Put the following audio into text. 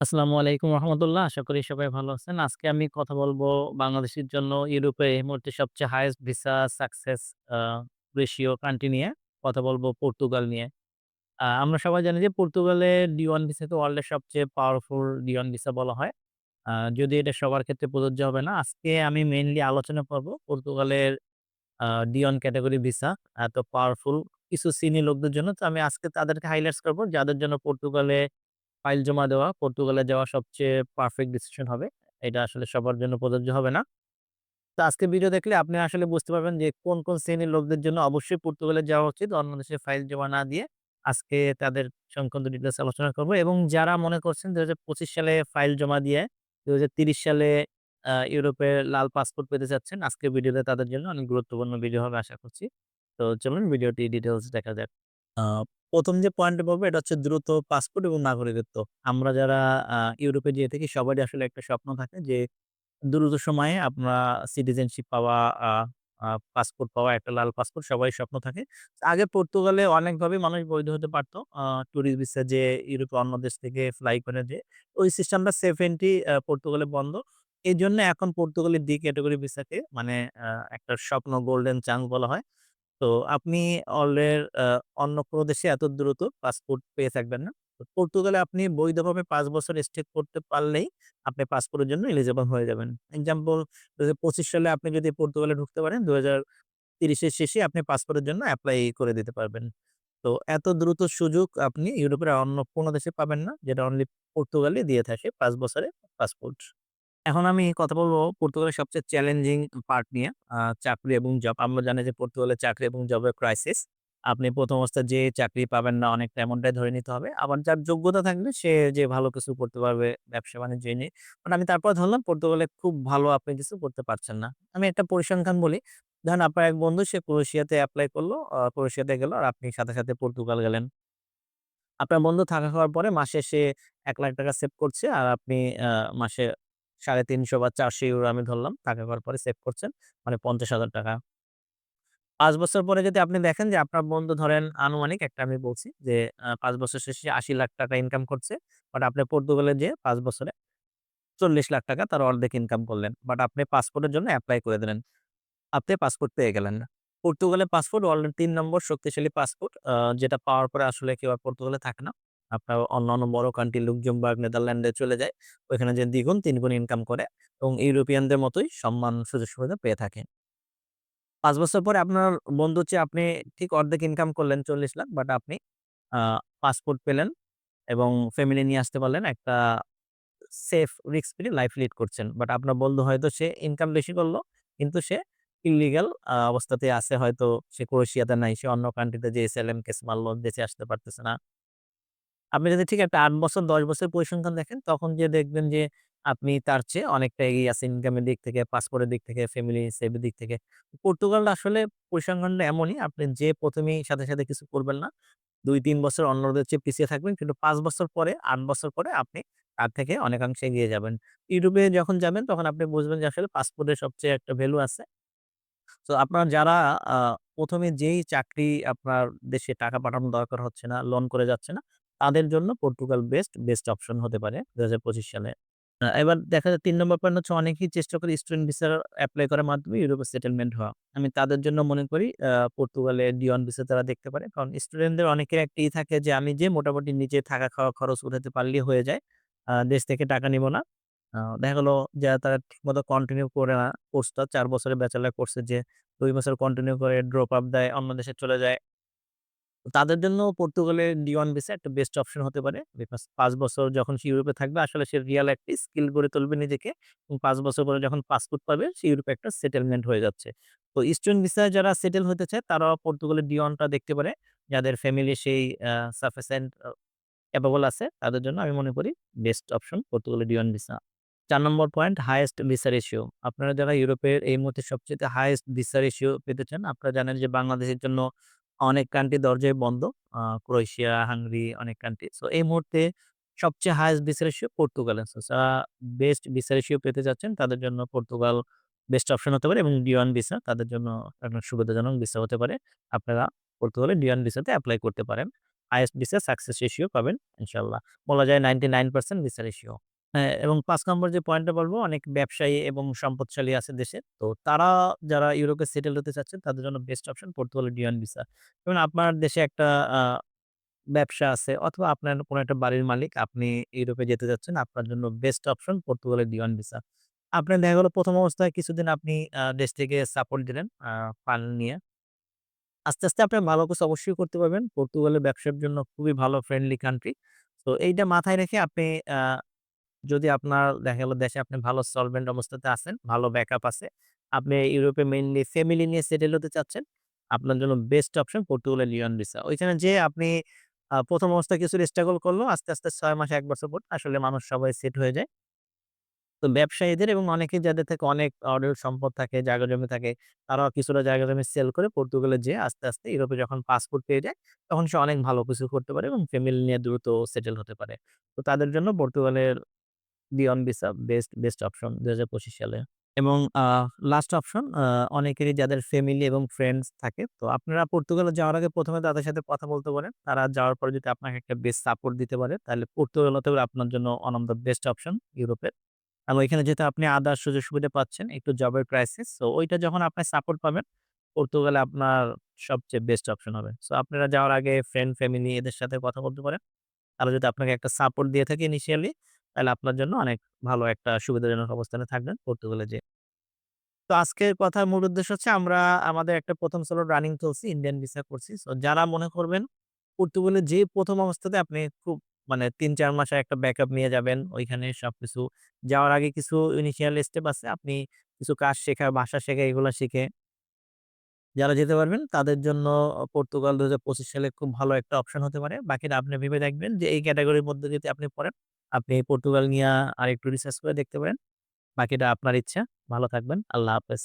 আসসালামু আলাইকুম রহমতুল্লাহ। আশা করি সবাই ভালো আছেন। আজকে আমি কথা বলব বাংলাদেশের জন্য ইউরোপে এই মুহূর্তে সবচেয়ে highest visa success ratio country নিয়ে কথা বলব পর্তুগাল নিয়ে। আ, আমরা সবাই জানি যে পর্তুগালের ডি-1 ভিসাকে ওয়ার্ল্ডের সবচেয়ে পাওয়ারফুল ডি-1 ভিসা বলা হয়। আ যদিও এটা সবার ক্ষেত্রে প্রযোজ্য হবে না। আজকে আমি মেইনলি আলোচনা করব পর্তুগালের, আ ডি-1 ক্যাটেগরি ভিসা এত পাওয়ারফুল কিছু সিনি লোকদের জন্য। তো আমি আজকে তাদেরকে হাইলাইটস করব, যাদের জন্য পর্তুগালে ফাইল জমা দেওয়া, পর্তুগালে যাওয়া সবচেয়ে পারফেক্ট ডিসিশন হবে। এটা আসলে সবার জন্য প্রযোজ্য হবে না। তো আজকে ভিডিও দেখলে আপনি আসলে বুঝতে পারবেন যে কোন, কোন শ্রেণির লোকদের জন্য অবশ্যই পর্তুগালে যাওয়া উচিত। অন্য দেশে ফাইল জমা না দিয়ে। আজকে তাদের সংক্রান্ত ডিটেলস আলোচনা করব এবং যারা মনে করছেন ২০২৫ সালে ফাইল জমা দিয়ে ২০৩০ সালে ইউরোপের লাল পাসপোর্ট পেতে চাচ্ছেন, আজকে ভিডিওতে তাদের জন্য অনেক গুরুত্বপূর্ণ ভিডিও হবে আশা করছি। তো চলুন ভিডিওটি ডিটেলস দেখা যাক। ১ম যে পয়েন্টে বলব এটা হচ্ছে দ্রুত পাসপোর্ট এবং নাগরিকত্ব। আমরা যারা আ ইউরোপে যেয়ে থাকি সবারই আসলে একটা স্বপ্ন থাকে যে দ্রুত সময়ে আমরা সিটিজেনশিপ পাওয়া, পাসপোর্ট পাওয়া, একটা লাল পাসপোর্ট সবাই স্বপ্ন থাকে। আগে পর্তুগালে অনেকভাবে মানুষ বৈধ হতে পারত। আ টুরিস্ট ভিসা যেয়ে ইউরোপে অন্য দেশ থেকে ফ্লাই করে যেয়ে। ওই সিস্টেমটা সেফ এন্ট্রি পর্তুগালে বন্ধ। এই জন্য এখন পর্তুগালের ডি ক্যাটেগরি ভিসাকে মানে আ একটা স্বপ্ন গোল্ডেন চান্স বলা হয়। তো আপনি অলের আ অন্য কোনো দেশে এত দ্রুত পাসপোর্ট পেয়ে থাকবেন না। তো পর্তুগালে আপনি বৈধভাবে ৫ বছর স্টে করতে পারলেই আপনি পাসপোর্টের জন্য এলিজিবল হয়ে যাবেন। এক্সাম্পল ২০২৫ সালে আপনি যদি পর্তুগালে ঢুকতে পারেন, ২০৩০ এর শেষে আপনি পাসপোর্টের জন্য এপ্লাই করে দিতে পারবেন। তো এত দ্রুত সুযোগ আপনি ইউরোপের অন্য কোনো দেশে পাবেন না। যেটা অনলি পর্তুগালই দিয়ে থাকে ৫ বছরের পাসপোর্ট। এখন আমি কথা বলব পর্তুগালের সবচেয়ে চ্যালেঞ্জিং পার্ট নিয়ে। চাকরি এবং জব। আমরা জানি যে পর্তুগালে চাকরি এবং জবের ক্রাইসিস। আপনি প্রথম অবস্থায় যে চাকরি পাবেন না অনেকটা এমনটাই ধরে নিতে হবে। আবার যার যোগ্যতা থাকবে সে যে ভালো কিছু করতে পারবে ব্যবসা-বাণিজ্য এই নিয়ে। বাট আমি তারপর ধরলাম পর্তুগালে খুব ভালো আপনি কিছু করতে পারছেন না। আমি একটা পরিসংখ্যান বলি। ধরেন আপনার এক বন্ধু সে ক্রোয়েশিয়াতে অ্যাপ্লাই করল ক্রোয়েশিয়াতে গেল আর আপনি সাথে, সাথে পর্তুগাল গেলেন। আপনার বন্ধু থাকা খাওয়ার পরে মাসে সে এক লাখ টাকা সেভ করছে আর আপনি আ মাসে ৳৩৫০ বা ৳৪০০ আমি ধরলাম টাকা খাওয়ার পরে সেভ করছেন। মানে ৳৫০,০০০ ৫ বছর পরে যদি আপনি দেখেন যে আপনার বন্ধু ধরেন আনুমানিক একটা আমি বলছি যে পাঁচ বছর শেষে আশি লাখ টাকা ইনকাম করছে। বাট আপনি পর্তুগালে যেয়ে পাঁচ বছরে চল্লিশ লাখ টাকা তার অর্ধেক ইনকাম করলেন। বাট আপনি পাসপোর্টের জন্য অ্যাপ্লাই করে দিলেন। আপনি পাসপোর্ট পেয়ে গেলেন না। পর্তুগালের পাসপোর্ট ওয়ার্ল্ডের তিন নম্বর শক্তিশালী পাসপোর্ট যেটা পাওয়ার পরে আসলে কেউ আর পর্তুগালে থাকে না। আপনার অন্যান্য বড় কান্ট্রি লুক্সেমবার্গ, নেদারল্যান্ডে চলে যায়। ওইখানে যেয়ে দ্বিগুণ, তিনগুণ ইনকাম করে এবং ইউরোপিয়ানদের মতোই সম্মান সুযোগ-সুবিধা পেয়ে থাকে। পাঁচ বছর পরে আপনার বন্ধুর চেয়ে আপনি ঠিক অর্ধেক ইনকাম করলেন ৪০,০০,০০০ বাট আপনি পাসপোর্ট পেলেন এবং ফ্যামিলি নিয়ে আসতে পারলেন। একটা safe risk free life lead করছেন। বাট আপনার বন্ধু হয়তো সে ইনকাম বেশি করল কিন্তু সে ইল্লিগাল আ অবস্থাতেই আছে হয়তো সে ক্রোয়েশিয়াতে নাই। সে অন্য কান্ট্রিতে যেয়ে এসাইলাম কেস মারল, দেশে আসতে পারতেছে না। আপনি যদি ঠিক একটা ৮ বছর ১০ বছরের পরিসংখ্যান দেখেন, তখন যে দেখবেন যে আপনি তার চেয়ে অনেকটা এগিয়ে আছেন ইনকামের দিক থেকে, পাসপোর্টের দিক থেকে, ফ্যামিলি সেভের দিক থেকে। পর্তুগালটা আসলে পরিসংখ্যানটা এমনই আপনি ১ম এই সাথে, সাথে কিছু করবেন না। ২-৩ বছর অন্যদের চেয়ে পিছিয়ে থাকবেন। কিন্তু ৫ বছর পরে, ৮ বছর পরে আপনি তার থেকে অনেকাংশে এগিয়ে যাবেন। ইউরোপে যখন যাবেন তখন আপনি বুঝবেন যে আসলে পাসপোর্টের সবচেয়ে একটা ভ্যালু আছে। তো আপনার যারা আ ১ম এ যেই চাকরি আপনার দেশে টাকা পাঠানোর দরকার হচ্ছে না, লোন করে যাচ্ছে না, তাদের জন্য পর্তুগাল বেস্ট, বেস্ট অপশন হতে পারে ২০২৫ সালে। এবার দেখা যায় তিন নম্বর পয়েন্ট হচ্ছে অনেকেই চেষ্টা করে স্টুডেন্ট ভিসা অ্যাপ্লাই করার মাধ্যমে ইউরোপে সেটেলমেন্ট হওয়া। আমি তাদের জন্য মনে করি পর্তুগালে ডি-1 ভিসা তারা দেখতে পারে। কারণ স্টুডেন্টদের অনেকের একটা ই থাকে যে আমি যে মোটামুটি নিজে থাকা খাওয়া খরচ উঠাতে পারলেই হয়ে যায়। দেশ থেকে টাকা নিব না। দেখা গেলো যারা তারা ঠিকমতো কন্টিনিউ করে না কোর্সটা চার বছরের ব্যাচেলর কোর্সে যে দুই বছর কন্টিনিউ করে ড্রপ আপ দেয়, অন্য দেশে চলে যায়। তাদের জন্য পর্তুগালের ডি-1 ভিসা একটা বেস্ট অপশন হতে পারে। ৫ বছর যখন সে ইউরোপে থাকবে আসলে সে রিয়াল একটি স্কিল গড়ে তুলবে নিজেকে এবং পাঁচ বছর পরে যখন পাসপোর্ট পাবে সে ইউরোপে একটা সেটেলমেন্ট হয়ে যাচ্ছে। তো স্টুডেন্ট ভিসায় যারা সেটেল হতে চায় তারাও পর্তুগালের ডি-1 দেখতে পারে। যাদের ফ্যামিলি সেই সাফিসিয়েন্ট ক্যাপাবল আছে তাদের জন্য আমি মনে করি বেস্ট অপশন পর্তুগালের D one visa. ৪ number point highest visa ratio. আপনারা যারা ইউরোপের এই মুহূর্তে সবচেয়ে হায়েস্ট ভিসা রেশিও পেতে চান, আপনারা জানেন যে বাংলাদেশের জন্য অনেক কান্ট্রি দরজায় বন্ধ। ক্রোয়েশিয়া, হাঙ্গেরি অনেক কান্ট্রি। সো এই মুহূর্তে সবচেয়ে হায়েস্ট ভিসা পর্তুগাল পর্তুগালে। যারা বেস্ট ভিসা রেশিও পেতে চাচ্ছেন তাদের জন্য পর্তুগাল বেস্ট অপশন হতে পারে এবং ডি-1 ভিসা তাদের জন্য একটা সুবিধাজনক ভিসা হতে পারে। আপনারা পর্তুগালের ডি-1 ভিসাতে এপ্লাই করতে পারেন। হায়েস্ট ভিসা সাকসেস রেশিও পাবেন ইনশাল্লাহ বলা যায় 99% ভিসা রেশিও। হ্যাঁ, এবং ৫ নম্বর যে পয়েন্টটা বলব অনেক ব্যবসায়ী এবং সম্পদশালী আছে দেশে। তো তারা যারা ইউরোপে সেটেল হতে চাচ্ছেন তাদের জন্য বেস্ট অপশন পর্তুগালের ডি1 ভিসা। যেমন আপনার দেশে একটা ব্যবসা আছে অথবা আপনার কোনো একটা বাড়ির মালিক, আপনি ইউরোপে যেতে যাচ্ছেন, আপনার জন্য বেস্ট অপশন পর্তুগালের ডি1 ভিসা। আপনার দেখা গেল ১ম অবস্থায় কিছুদিন আপনি দেশ থেকে সাপোর্ট দিলেন আ ফান্ড নিয়ে। আস্তে, আস্তে আপনার ভালো কিছু অবশ্যই করতে পারবেন। পর্তুগালের ব্যবসার জন্য খুবই ভালো ফ্রেন্ডলি কান্ট্রি। তো এইটা মাথায় রেখে আপনি যদি আপনার দেখা গেল দেশে আপনি ভালো সলভেন্ট অবস্থাতে আছেন, ভালো ব্যাকআপ আছে। আপনি ইউরোপে মেইনলি ফ্যামিলি নিয়ে সেটেল হতে চাচ্ছেন। আপনার জন্য বেস্ট অপশন পর্তুগালের লিওন ভিসা। ওইখানে যে আপনি প্রথম ১ম অবস্থায় কিছুটা স্ট্রাগল করল আস্তে, আস্তে ছয় মাস এক বছর পর আসলে মানুষ সবাই সেট হয়ে যায়। তো ব্যবসায়ীদের এবং অনেকেই যাদের থেকে অনেক অঢেল সম্পদ থাকে, জায়গা জমি থাকে, তারাও কিছুটা জায়গা জমি সেল করে পর্তুগালে যেয়ে আস্তে, আস্তে ইউরোপে যখন পাসপোর্ট পেয়ে যায়, তখন সে অনেক ভালো কিছু করতে পারে এবং ফ্যামিলি নিয়ে দ্রুত সেটেল হতে পারে। তো তাদের জন্য পর্তুগালের beyond visa best, best option ২০২৫ সালে। এবং লাস্ট অপশন অনেকেরই যাদের ফ্যামিলি এবং ফ্রেন্ডস থাকে। তো আপনারা পর্তুগালে যাওয়ার আগে প্রথমে তাদের সাথে কথা বলতে পারেন। তারা যাওয়ার পরে যদি আপনাকে একটা বেস্ট সাপোর্ট দিতে পারে, তাহলে পর্তুগাল হতে পারে আপনার জন্য one of the best option ইউরোপের। আর ওইখানে যেহেতু আপনি আদার্স সুযোগ সুবিধা পাচ্ছেন, একটু জবের ক্রাইসিস। তো ওইটা যখন আপনি সাপোর্ট পাবেন, পর্তুগালে আপনার সবচেয়ে বেস্ট অপশন হবে। সো আপনারা যাওয়ার আগে ফ্রেন্ড, ফ্যামিলি এদের সাথে কথা বলতে পারেন। তারা যদি আপনাকে একটা সাপোর্ট দিয়ে থাকে ইনিশিয়ালি, তাহলে আপনার জন্য অনেক ভালো একটা সুবিধাজনক অবস্থানে থাকবেন পর্তুগালে যে তো আজকের কথার মূল উদ্দেশ্য হচ্ছে আমরা আমাদের একটা ১ম সোলো রানিং চলছি, ইন্ডিয়ান ভিসা করছি। সো যারা মনে করবেন পর্তুগালে যে প্রথম অবস্থাতে আপনি খুব মানে তিন চার মাসে একটা ব্যাকআপ নিয়ে যাবেন। ওইখানে সবকিছু যাওয়ার আগে কিছু ইনিশিয়াল স্টেপ আছে। আপনি কিছু কাজ শেখা, ভাষা শেখা এগুলা শিখে যারা যেতে পারবেন তাদের জন্য পর্তুগাল ২০২৫ সালে খুব ভালো একটা অপশন হতে পারে। বাকিটা আপনি ভেবে দেখবেন যে এই ক্যাটাগরির মধ্যে যদি আপনি পড়েন, আপনি পর্তুগাল নিয়ে আরেকটু রিসার্চ করে দেখতে পারেন। বাকিটা আপনার ইচ্ছা। ভালো থাকবেন। আল্লাহ হাফেজ।